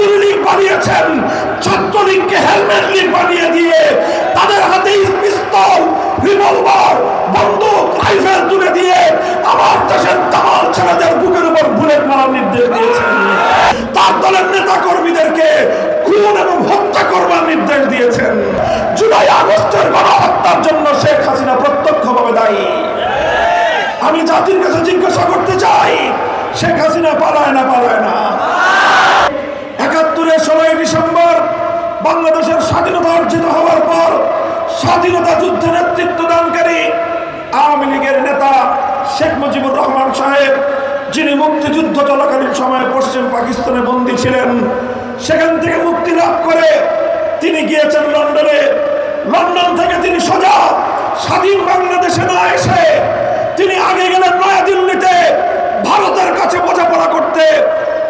ছাত্রলীগ বানিয়েছেন, ছাত্রলীগকে হেলমেট লীগ বানিয়ে দিয়ে তাদের হাতে পিস্তল রিভলভার বন্দুক রাইফেল তুলে দিয়ে আমার দেশের তামাল ছেলেদের বুকের উপর বুলেট মারার নির্দেশ দিয়েছেন। তার দলের নেতা কর্মীদেরকে খুন এবং হত্যা করবার নির্দেশ দিয়েছেন। জুলাই আগস্টের গণহত্যার জন্য শেখ হাসিনা প্রত্যক্ষভাবে দায়ী। আমি জাতির কাছে জিজ্ঞাসা করতে চাই, শেখ হাসিনা পালায় না পালায় না? একাত্তরের ষোলোই ডিসেম্বর, বাংলাদেশের স্বাধীনতা অর্জিত হওয়ার পর স্বাধীনতা যুদ্ধে নেতৃত্ব দানকারী আওয়ামী লীগের নেতা শেখ মুজিবুর রহমান সাহেব, যিনি মুক্তিযুদ্ধ চলাকালীন সময়ে পশ্চিম পাকিস্তানে বন্দী ছিলেন, সেখান থেকে মুক্তি লাভ করে তিনি গিয়েছেন লন্ডনে। লন্ডন থেকে তিনি সোজা স্বাধীন বাংলাদেশে না এসে তিনি আগে গেলেন নয়াদিল্লিতে ভারতের কাছে বোঝাপড়া করতে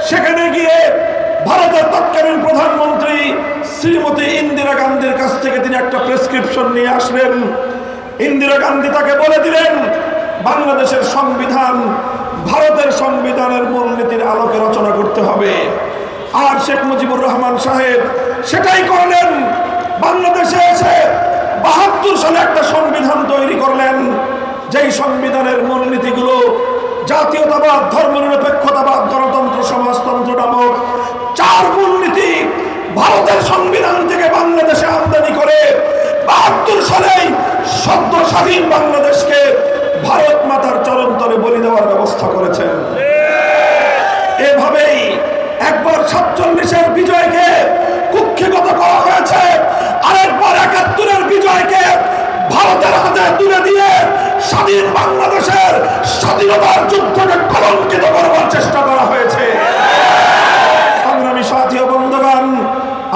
সেখানে গিয়ে ভারতের তৎকালীন প্রধানমন্ত্রী শ্রীমতী ইন্দিরা গান্ধীর কাছ থেকে তিনি একটা প্রেসক্রিপশন নিয়ে আসলেন ইন্দিরা গান্ধী তাকে বলে দিলেন, বাংলাদেশের সংবিধান ভারতের সংবিধানের মূলনীতির আলোকে রচনা করতে হবে। আর শেখ মুজিবুর রহমান সাহেব সেটাই করলেন। বাংলাদেশে এসে বাহাত্তর সালে একটা সংবিধান তৈরি করলেন। যেই সংবিধানের মূলনীতিগুলো জাতীয়তাবাদ, ধর্মনিরপেক্ষতাবাদ, গণতন্ত্র, সমাজতন্ত্র নামক চার মূলনীতি ভারতের সংবিধান থেকে বাংলাদেশে আমদানি করে বাহাত্তর সালেই সদ্য স্বাধীন বাংলাদেশকে ভারত মাতার চরন্তরে বলি দেওয়ার ব্যবস্থা করেছেন এভাবেই একবার সাতচল্লিশের বিজয়কে কুক্ষিগত করা হয়েছে আরেকবার একাত্তরের বিজয়কে ভারতের হাতে তুলে দিয়ে স্বাধীন বাংলাদেশের স্বাধীনতার যুদ্ধকে কলঙ্কিত করবার চেষ্টা করা হয়েছে সংগ্রামী সাথী ও বন্ধুগণ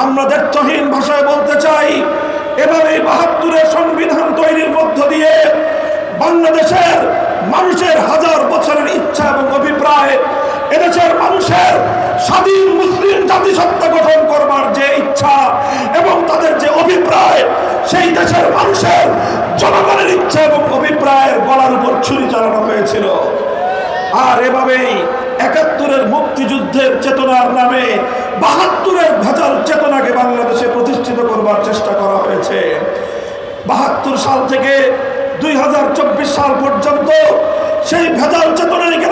আমরা দায়িত্বহীন ভাষায় বলতে চাই এভাবে বাহাত্তরের সংবিধান তৈরির মধ্য দিয়ে বাংলাদেশের মানুষের হাজার বছরের ইচ্ছা এবং অভিপ্রায় এদেশের মানুষের স্বাধীন মুসলিম জাতিসত্তা গঠন করবার যে ইচ্ছা এবং তাদের যে অভিপ্রায়, সেই দেশের মানুষের জনগণের ইচ্ছা এবং অভিপ্রায়ের গলার উপর ছুরি চালানো হয়েছিল। আর এভাবেই একাত্তরের মুক্তিযুদ্ধের চেতনার নামে বাহাত্তরের ভেজাল চেতনাকে বাংলাদেশে প্রতিষ্ঠিত করবার চেষ্টা করা হয়েছে। বাহাত্তর সাল থেকে দুই হাজার চব্বিশ সাল পর্যন্ত সেই ভেজাল চেতনাকে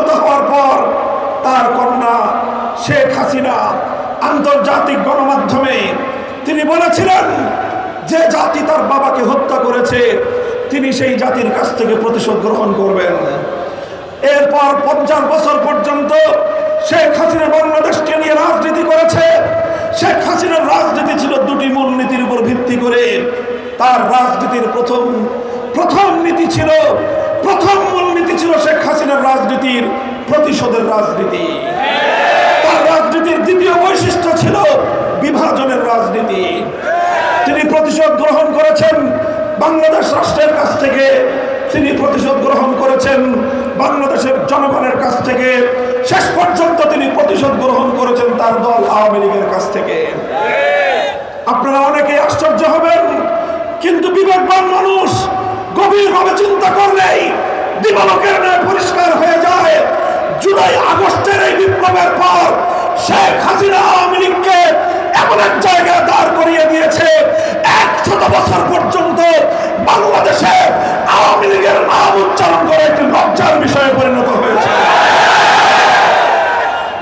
নিহত হওয়ার পর তার কন্যা শেখ হাসিনা আন্তর্জাতিক গণমাধ্যমে তিনি বলেছিলেন যে জাতি তার বাবাকে হত্যা করেছে, তিনি সেই জাতির কাছ থেকে প্রতিশোধ গ্রহণ করবেন। এরপর পঞ্চাশ বছর পর্যন্ত শেখ হাসিনা বাংলাদেশকে নিয়ে রাজনীতি করেছে। শেখ হাসিনার রাজনীতি ছিল দুটি মূলনীতির উপর ভিত্তি করে। তার রাজনীতির প্রথম প্রথম নীতি ছিল প্রথম মূলনীতি ছিল শেখ হাসিনার রাজনীতির প্রতিশোধের রাজনীতি। তার রাজনীতির দ্বিতীয় বৈশিষ্ট্য ছিল বিভাজনের রাজনীতি। তিনি প্রতিশোধ গ্রহণ করেছেন বাংলাদেশ রাষ্ট্রের কাছ থেকে। তিনি প্রতিশোধ গ্রহণ করেছেন বাংলাদেশের জনগণের কাছ থেকে। শেষ পর্যন্ত তিনি প্রতিশোধ গ্রহণ করেছেন তার দল আওয়ামী লীগের কাছ থেকে। আপনারা অনেকে আশ্চর্য হবেন, কিন্তু বিবেকবান মানুষ গভীরভাবে চিন্তা করলেই দিবালকের ন্যায় পরিষ্কার হয়ে যায়। জুলাই আগস্টের এই বিপ্লবের পর শেখ হাসিনা আওয়ামী লীগকে এমন এক জায়গায় দাঁড় করিয়ে দিয়েছে, একশত বছর পর্যন্ত বাংলাদেশে আওয়ামী লীগের নাম উচ্চারণ করে একটি লজ্জার বিষয়ে পরিণত হয়েছে।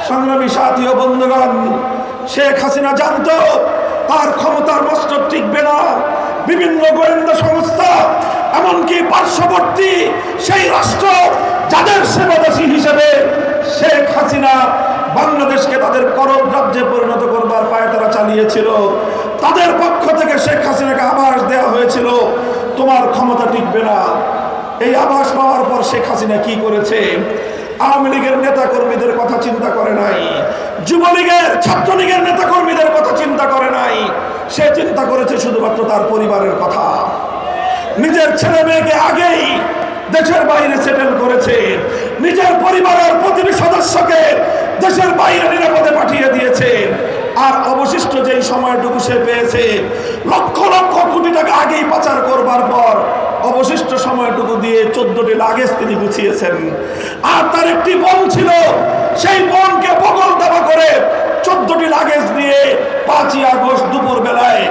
সংগ্রামী সাথী ও বন্ধুগণ, শেখ হাসিনা জানতো তার ক্ষমতার মস্তক টিকবে না। বিভিন্ন গোয়েন্দা সংস্থা এমনকি পার্শ্ববর্তী সেই রাষ্ট্র যাদের সেবাদাসী হিসেবে শেখ হাসিনা বাংলাদেশকে তাদের করব রাজ্যে পরিণত করবার পায়ে তারা চালিয়েছিল, তাদের পক্ষ থেকে শেখ হাসিনাকে আভাস দেওয়া হয়েছিল, তোমার ক্ষমতা টিকবে না। এই আভাস পাওয়ার পর শেখ হাসিনা কি করেছে? আওয়ামী লীগের নেতা কর্মীদের কথা চিন্তা করে নাই, যুবলীগের, ছাত্রলীগের নেতা কর্মীদের কথা চিন্তা করে নাই। সে চিন্তা করেছে শুধুমাত্র তার পরিবারের কথা। নিজের ছেলে মেয়েকে আগেই দেশের বাইরে সেটেল করেছে। নিজের পরিবারের প্রতিটি সদস্যকে দেশের বাইরে নিরাপদে পাঠিয়ে দিয়েছে। আর অবশিষ্ট যেই সময়টুকু সে পেয়েছে, লক্ষ লক্ষ কোটি টাকা আগেই পাচার করবার পর অবশিষ্ট সময়টুকু দিয়ে চোদ্দটি লাগেজ তিনি গুছিয়েছেন। আর তার একটি বোন ছিল সেই বোনকে বগল দেওয়া করে চোদ্দটি লাগেজ নিয়ে পাঁচই আগস্ট দুপুর বেলায়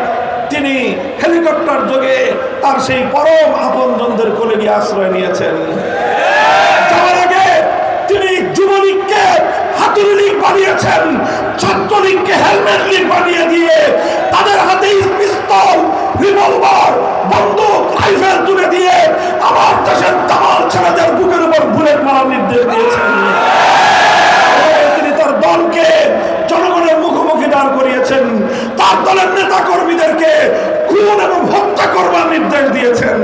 তিনি হেলিকপ্টার যোগে তার সেই পরম আপনজনদের কোলে গিয়ে আশ্রয় নিয়েছেন যাওয়ার আগে তিনি যুবলীগকে হাতুড়ি লীগ বানিয়েছেন ছাত্রলীগকে হেলমেট লীগ বানিয়ে দিয়ে তাদের হাতে পিস্তল রিভলভার বন্দুক রাইফেল তুলে দিয়ে আমার দেশের তামাল ছেলেদের বুকের উপর বুলেট মারার নির্দেশ দিয়েছেন তিনি তার দলকে জনগণের মুখোমুখি দাঁড় করিয়েছেন তার দলের নেতা কর্মীদেরকে খুন এবং হত্যা করবার নির্দেশ দিয়েছেন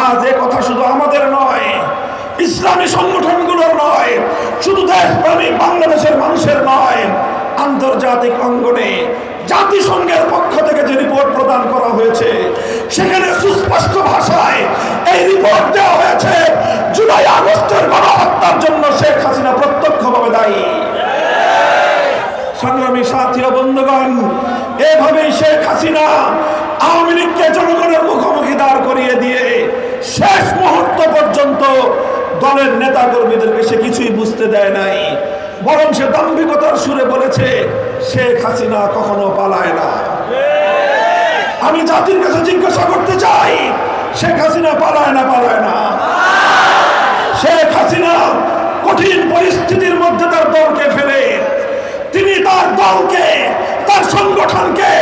আজ এ কথা শুধু আমাদের নয় ইসলামী সংগঠনগুলোর নয় শুধু দেশপ্রেমী বাংলাদেশের মানুষের নয় আন্তর্জাতিক অঙ্গনে জাতিসংঘের পক্ষ থেকে যে রিপোর্ট প্রদান করা হয়েছে সেখানে সুস্পষ্ট ভাষায় এই রিপোর্ট দেওয়া হয়েছে জুলাই আগস্টের গণহত্যার জন্য শেখ হাসিনা প্রত্যক্ষভাবে দায়ী সংগ্রামী সাথী ও বন্ধুগণ এভাবেই শেখ হাসিনা আওয়ামী লীগকে জনগণের মুখোমুখি দাঁড় করিয়ে দিয়ে শেষ মুহূর্ত পর্যন্ত দলের নেতা কর্মীদেরকে সে কিছুই বুঝতে দেয় নাই। বরং সে দাম্ভিকতার সুরে বলেছে, শেখ হাসিনা কখনো পালায় না। আমি জাতির কাছে জিজ্ঞাসা করতে চাই, শেখ হাসিনা পালায় না পালায় না? শেখ হাসিনা কঠিন পরিস্থিতির মধ্যে তার দলকে ফেলে। তিনি তার দলকে, তার সংগঠনকে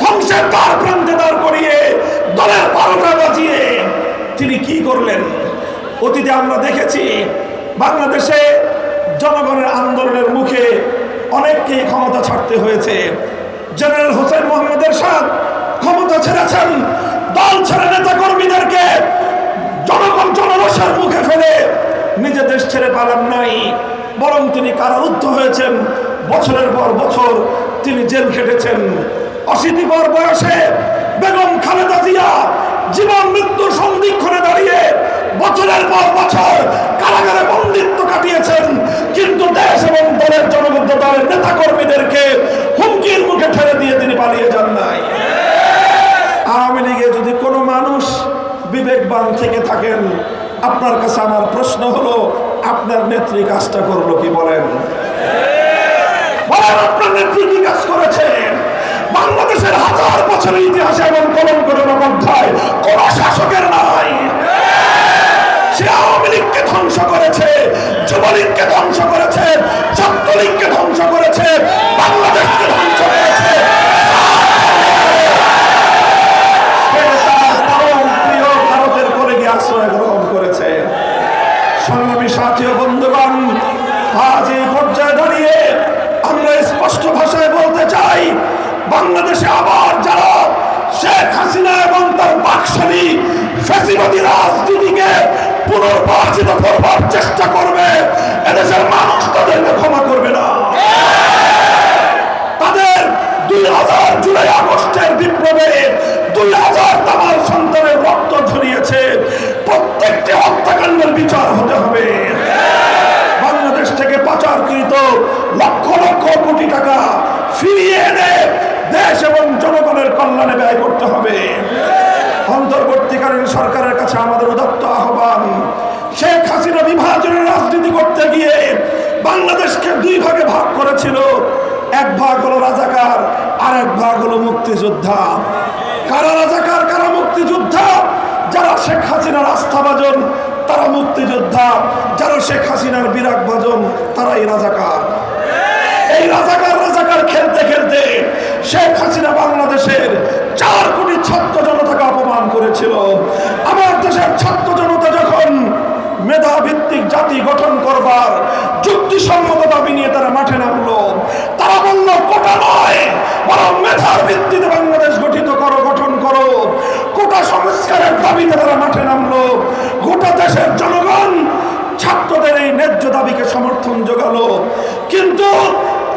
ধ্বংসের দ্বার প্রান্তে দাঁড় করিয়ে দলের বারোটা বাজিয়ে তিনি কি করলেন? অতীতে আমরা দেখেছি বাংলাদেশে জনগণের আন্দোলনের মুখে অনেককেই ক্ষমতা ছাড়তে হয়েছে। জেনারেল হোসেন মোহাম্মদের সাথ ক্ষমতা ছেড়েছেন। দল ছেড়ে নেতা কর্মীদেরকে জনগণ জনরসের মুখে ফেলে নিজে দেশ ছেড়ে পালান নাই। বরং তিনি কারারুদ্ধ হয়েছেন। বছরের পর বছর তিনি জেল খেটেছেন। অশীতিপর বয়সে বেগম খালেদা জিয়া জীবন মৃত্যুর সন্ধিক্ষণে দাঁড়িয়ে বছরের পর বছর কারাগারে বন্দিত্ব কাটিয়েছেন। কিন্তু দেশ এবং দলের জনগণ দলের নেতা কর্মীদেরকে হুমকির মুখে ঠেলে দিয়ে তিনি পালিয়ে যান নাই। আওয়ামী লীগে যদি কোনো মানুষ বিবেকবান থেকে থাকেন, আপনার কাছে আমার প্রশ্ন হলো, আপনার নেত্রী কাজটা করল কি বলেন? বলেন, আপনার নেত্রী কি কাজ করেছে? বাংলাদেশের হাজার বছরের ইতিহাসে এমন কলম করে অধ্যায় কোন শাসকের নাই। সে আওয়ামী লীগকে ধ্বংস করেছে, যুবলীগকে ধ্বংস করেছে, ছাত্রলীগকে ধ্বংস করেছে, বাংলাদেশকে ধ্বংস করেছে সে তার পরম প্রিয় ভারতের কোলে গিয়ে আশ্রয় গ্রহণ করেছে সংগ্রামী সাথী ও বন্ধুগণ আজ এই পর্যায়ে দাঁড়িয়ে আমরা স্পষ্ট ভাষায় বলতে চাই বাংলাদেশে আবার যারা শেখ হাসিনা এবং তার বাকশালী রাজনীতিকে পুনর্বাচিত করবার চেষ্টা করবে, এদেশের মানুষ তাদেরকে ক্ষমা করবে না। তাদের দুই হাজার জুলাই আগস্টের বিপ্লবে দুই হাজার তামার সন্তানের রক্ত ঝরিয়েছে। প্রত্যেকটি হত্যাকাণ্ডের বিচার হতে হবে। বাংলাদেশ থেকে পাচারকৃত লক্ষ লক্ষ কোটি টাকা ফিরিয়ে এনে দেশ এবং জনগণের কল্যাণে ব্যয় করতে হবে। অন্তর্বর্তীকালীন সরকারের কাছে আমাদের উদত্ত আহ্বান। শেখ হাসিনা বিভাজনের রাজনীতি করতে গিয়ে বাংলাদেশকে দুই ভাগে ভাগ করেছিল। এক ভাগ হলো রাজাকার আর এক ভাগ হলো মুক্তিযোদ্ধা। কারা রাজাকার, কারা মুক্তিযোদ্ধা? যারা শেখ হাসিনার আস্থাভাজন, তারা মুক্তিযোদ্ধা। যারা শেখ হাসিনার বিরাট ভাজন তারাই রাজাকার। এই রাজাকার রাজাকার খেলতে খেলতে শেখ হাসিনা বাংলাদেশের চার কোটি ছাত্র করেছিল আমার দেশের ছাত্র জনতা যখন মেধা ভিত্তিক জাতি গঠন করবার যুক্তিসম্মত দাবি নিয়ে তারা মাঠে নামলো, তারা বলল, কোটা নয়, বরং মেধার ভিত্তিতে বাংলাদেশ গঠিত করো, গঠন করো। কোটা সংস্কারের দাবিতে তারা মাঠে নামলো। গোটা দেশের জনগণ ছাত্রদের এই ন্যায্য দাবিকে সমর্থন যোগালো। কিন্তু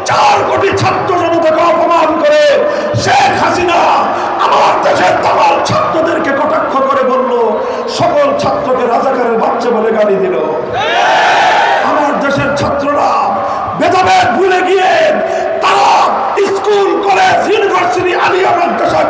চার কোটি ছাত্র জনতাকে অপমান করে শেখ হাসিনা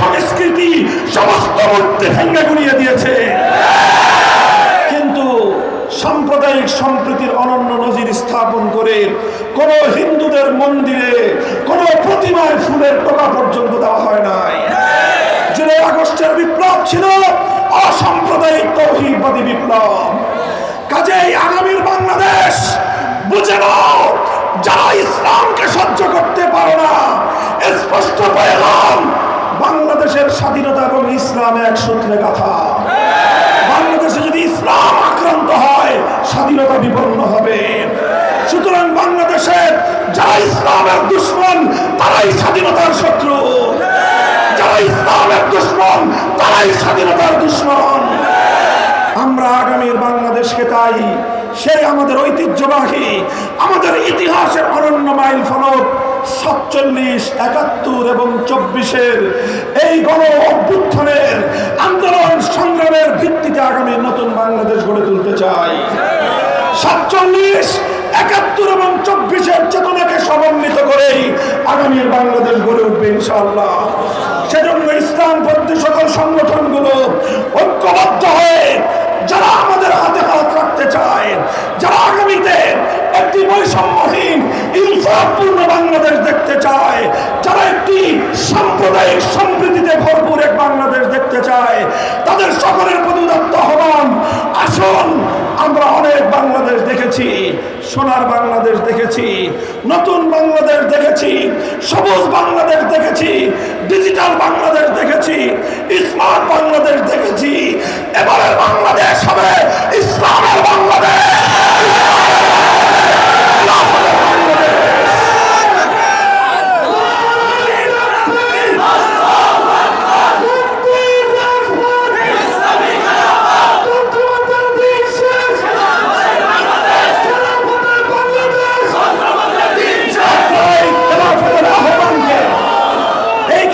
সংস্কৃতি সমস্ত মূর্তি ভেঙে গুড়িয়ে দিয়েছে। কিন্তু সাম্প্রদায়িক সম্প্রীতির অনন্য নজির স্থাপন করে কোন হিন্দুদের মন্দিরে কোন প্রতিমায় ফুলের টোকা পর্যন্ত দেওয়া হয় নাই। জুলাই আগস্টের বিপ্লব ছিল অসাম্প্রদায়িক তৌহিদবাদী বিপ্লব। কাজেই আগামীর বাংলাদেশ বুঝে নাও, যারা ইসলামকে সহ্য করতে পারো না, স্পষ্ট পেলাম বাংলাদেশের স্বাধীনতা এবং ইসলাম এক সূত্রে কথা। বাংলাদেশে যদি ইসলাম আক্রান্ত হয়, স্বাধীনতা বিপন্ন হবে। সুতরাং বাংলাদেশের যারা ইসলামের দুশ্মন, তারাই স্বাধীনতার শত্রু। যারা ইসলামের দুশ্মন, তারাই স্বাধীনতার দুশ্মন। আমরা আগামীর বাংলাদেশকে তাই সেই আমাদের ঐতিহ্যবাহী, আমাদের ইতিহাসের অনন্য মাইল ফলক সাতচল্লিশ, একাত্তর এবং চব্বিশের এই গণ অভ্যুত্থানের আন্দোলন সংগ্রামের ভিত্তিতে আগামী নতুন বাংলাদেশ গড়ে তুলতে চাই। সাতচল্লিশ, একাত্তর এবং চব্বিশের চেতনাকে সমন্বিত করেই আগামীর বাংলাদেশ গড়ে উঠবে ইনশাআল্লাহ। সেজন্য ইসলামপন্থী সকল সংগঠনগুলো ঐক্যবদ্ধ হয়ে যারা আমাদের হাতে হাত রাখতে চায়, যারা আগামীতে একটি বৈষম্যহীন, ইনসাফপূর্ণ বাংলাদেশ দেখতে চায়, যারা একটি সাম্প্রদায়িক সম্প্রীতিতে ভরপুর এক বাংলাদেশ দেখতে চায়, তাদের সকলের প্রতি উদাত্ত আহ্বান, আসুন আমরা অনেক বাংলাদেশ দেখেছি, সোনার বাংলাদেশ দেখেছি, নতুন বাংলাদেশ দেখেছি, সবুজ বাংলাদেশ দেখেছি, ডিজিটাল বাংলাদেশ দেখেছি, স্মার্ট বাংলাদেশ দেখেছি, এবারের বাংলাদেশ হবে